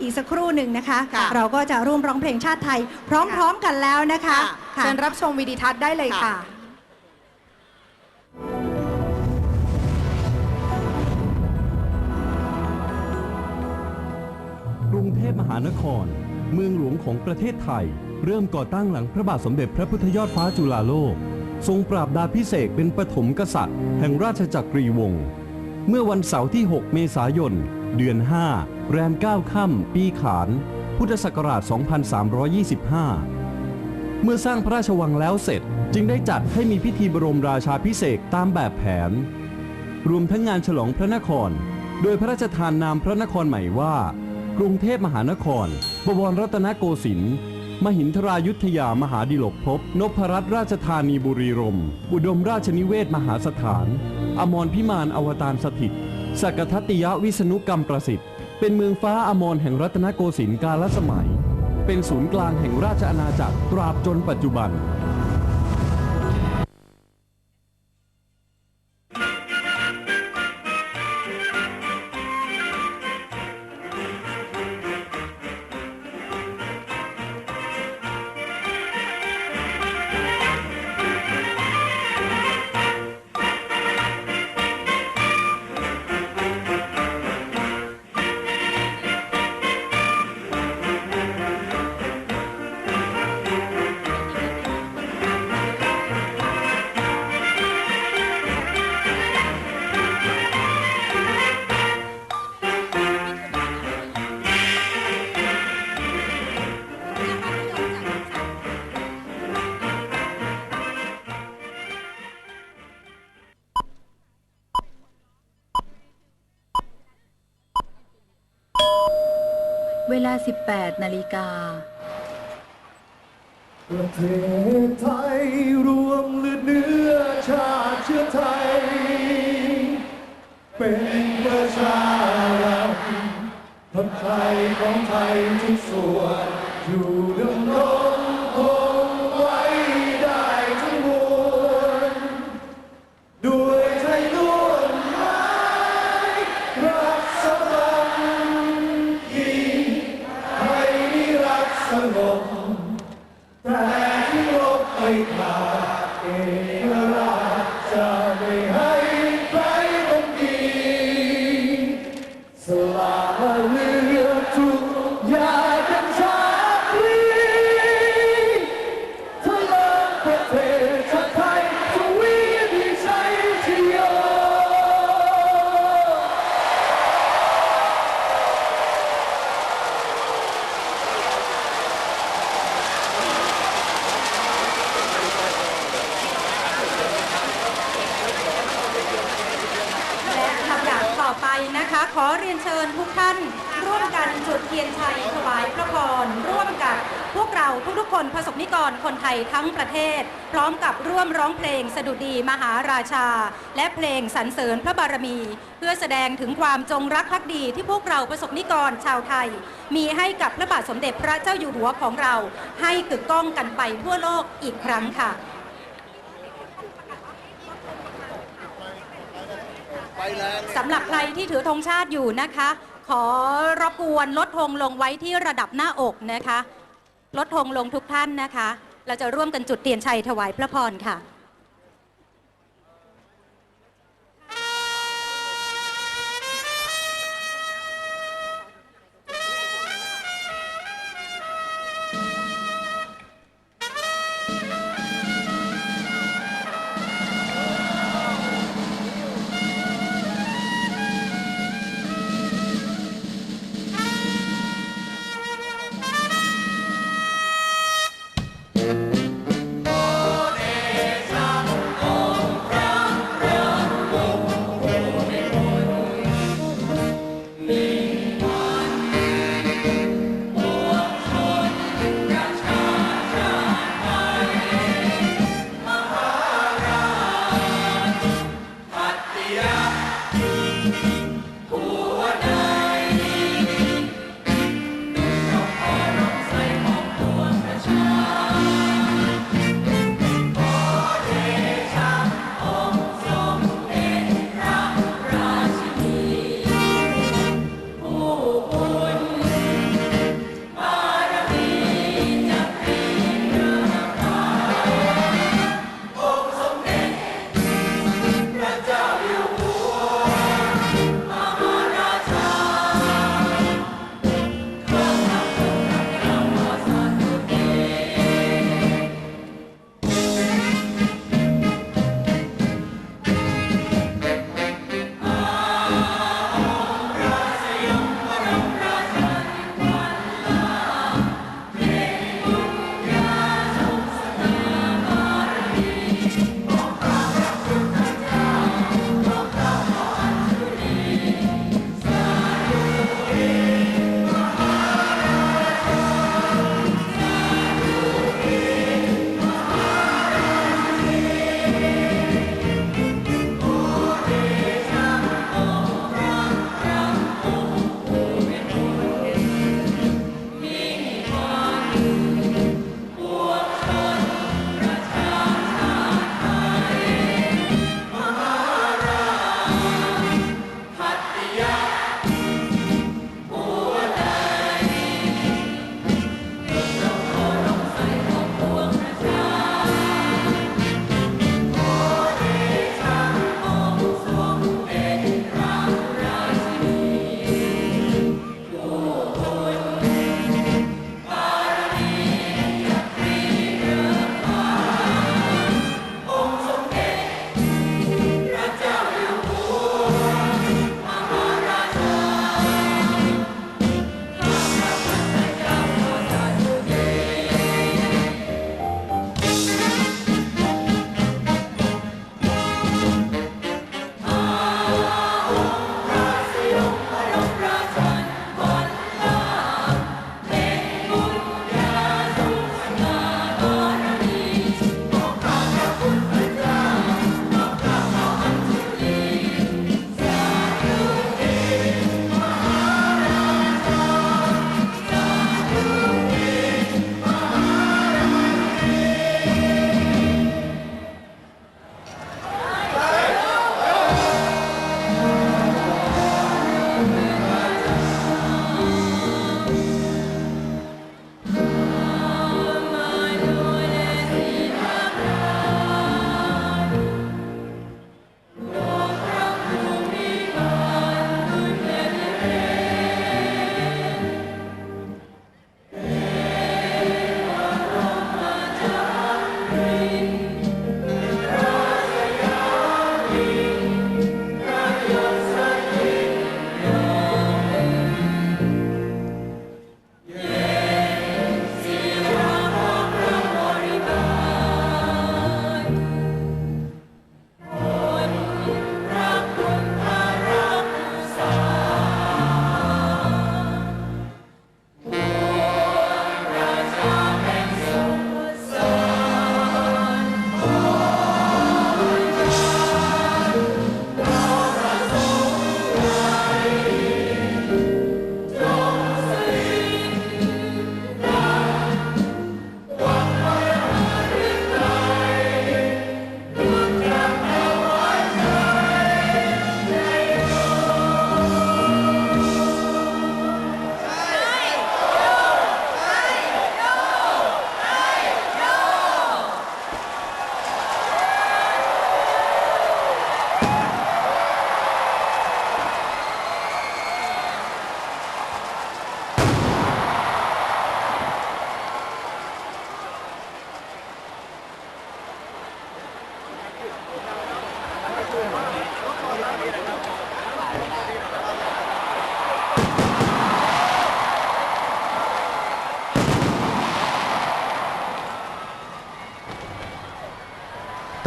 อีกสักครู่หนึ่งนะคะ ค่ะ เราก็จะร่วมร้องเพลงชาติไทย พร้อมๆกันแล้วนะคะค่ะค่ะเชิญรับชมวิดีทัศน์ได้เลยค่ะ กรุงเทพมหานคร เมืองหลวงของประเทศไทย เริ่มก่อตั้งหลังพระบาทสมเด็จพระพุทธยอดฟ้าจุฬาโลก ทรงปราบดาพิเศษกเป็นปฐมกษัตริย์ แห่งราชจักรีวงศ์เมื่อวันเสาร์ที่ 6 เมษายน เดือน 5 แรม 9 ค่ำ ปีขาน พุทธศักราช 2325 เมื่อสร้างพระราชวังแล้วเสร็จจึงได้จัดให้มีพิธีบรมราชาพิเศษตามแบบแผน รวมทั้งงานฉลองพระนคร โดยพระราชทานนามพระนครใหม่ว่า กรุงเทพมหานคร บวรรัตนโกสินทร์มหินทรายุทธยามหาดิลกภพนพรัตนราชธานีบุรีรมย์อุดมราชนิเวศมหาสถาน อมรพิมานอวตารสถิต สักทัตติยวิษณุกรรมประสิทธิ์ เป็นเมืองฟ้าอมรแห่งรัตนโกสินทร์กาลสมัย เป็นศูนย์กลางแห่งราชอาณาจักรตราบจนปัจจุบัน 18นาฬิกาประเทศไทยรวมเลือดเนื้อชาติเชื้อไทย เป็นประชารัฐพันไทยของไทยทุกส่วนอยู่ ขอเรียนเชิญทุกท่าน ร่วมกันจุดเทียนชัยถวายพระพรร่วมกับพวกเราทุกๆคนประสบนิกรคนไทยทั้งประเทศ พร้อมกับร่วมร้องเพลงสดุดีมหาราชา และเพลงสรรเสริญพระบารมี เพื่อแสดงถึงความจงรักภักดีที่พวกเราประสบนิกรชาวไทย มีให้กับพระบาทสมเด็จพระเจ้าอยู่หัวของเรา ให้กึกก้องกันไปทั่วโลกอีกครั้งค่ะ สำหรับใครที่ถือธงชาติอยู่นะคะ ขอรบกวนลดธงลงไว้ที่ระดับหน้าอกนะคะ ลดธงลงทุกท่านนะคะ เราจะร่วมกันจุดเตียนชัยถวายพระพรค่ะ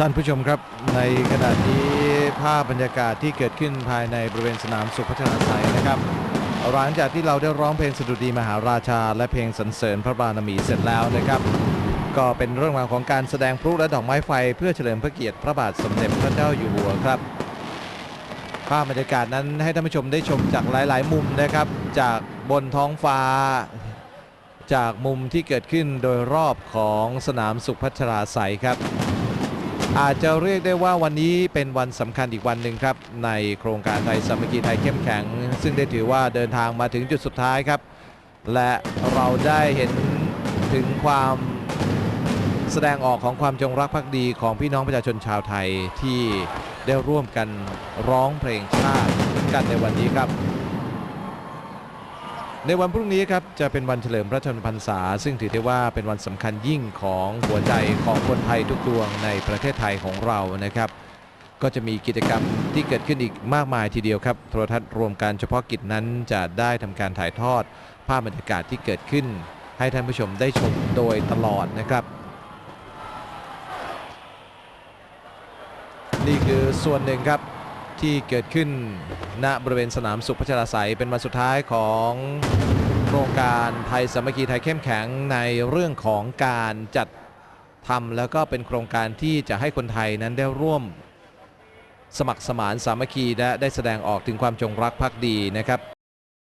ท่านผู้ชมครับในขณะนี้ภาพบรรยากาศที่เกิดขึ้นภายในบริเวณสนามสุขพัฒนาสัยนะครับหลังจากที่เราได้ร้องเพลงสดุดีมหาราชา และเพลงสรรเสริญพระบารมีเสร็จแล้วนะครับ ก็เป็นเรื่องราวของการแสดงพลุและดอกไม้ไฟ เพื่อเฉลิมพระเกียรติพระบาทสมเด็จพระเจ้าอยู่หัวครับ ภาพบรรยากาศนั้นให้ท่านผู้ชมได้ชมจากหลาย ๆ มุมนะครับ จากบนท้องฟ้า จากมุมที่เกิดขึ้นโดยรอบของสนามสุขพัชราไสยครับ อาจจะเรียกได้ว่าวันนี้เป็นวันสำคัญอีกวันหนึ่งครับ ในโครงการไทยสามัคคีไทยเข้มแข็ง ซึ่งได้ถือว่าเดินทางมาถึงจุดสุดท้ายครับ และเราได้เห็นถึงความแสดงออกของความจงรักภักดีของพี่น้องประชาชนชาวไทยที่ได้ร่วมกันร้องเพลงชาติกันในวันนี้ครับ ในวันพรุ่งนี้ครับจะเป็นวันเฉลิมพระชนมพรรษา ซึ่งถือได้ว่าเป็นวันสำคัญยิ่งของหัวใจของคนไทยทุกดวงในประเทศไทยของเรานะครับ ก็จะมีกิจกรรมที่เกิดขึ้นอีกมากมายทีเดียวครับ โทรทัศน์รวมการเฉพาะกิจนั้นจะได้ทำการถ่ายทอด ภาพบรรยากาศที่เกิดขึ้น ให้ท่านผู้ชมได้ชมโดยตลอดนะครับ นี่คือส่วนหนึ่งครับ ที่เกิดขึ้นณบริเวณสนามสุขพัชราศัยเป็นวันสุดท้ายของโครงการไทยสามัคคีไทยเข้มแข็งในเรื่องของการจัดทำแล้วก็เป็นโครงการที่จะให้คนไทยนั้นได้ร่วมสมัครสมานสามัคคีและได้แสดงออกถึงความจงรักภักดีนะครับ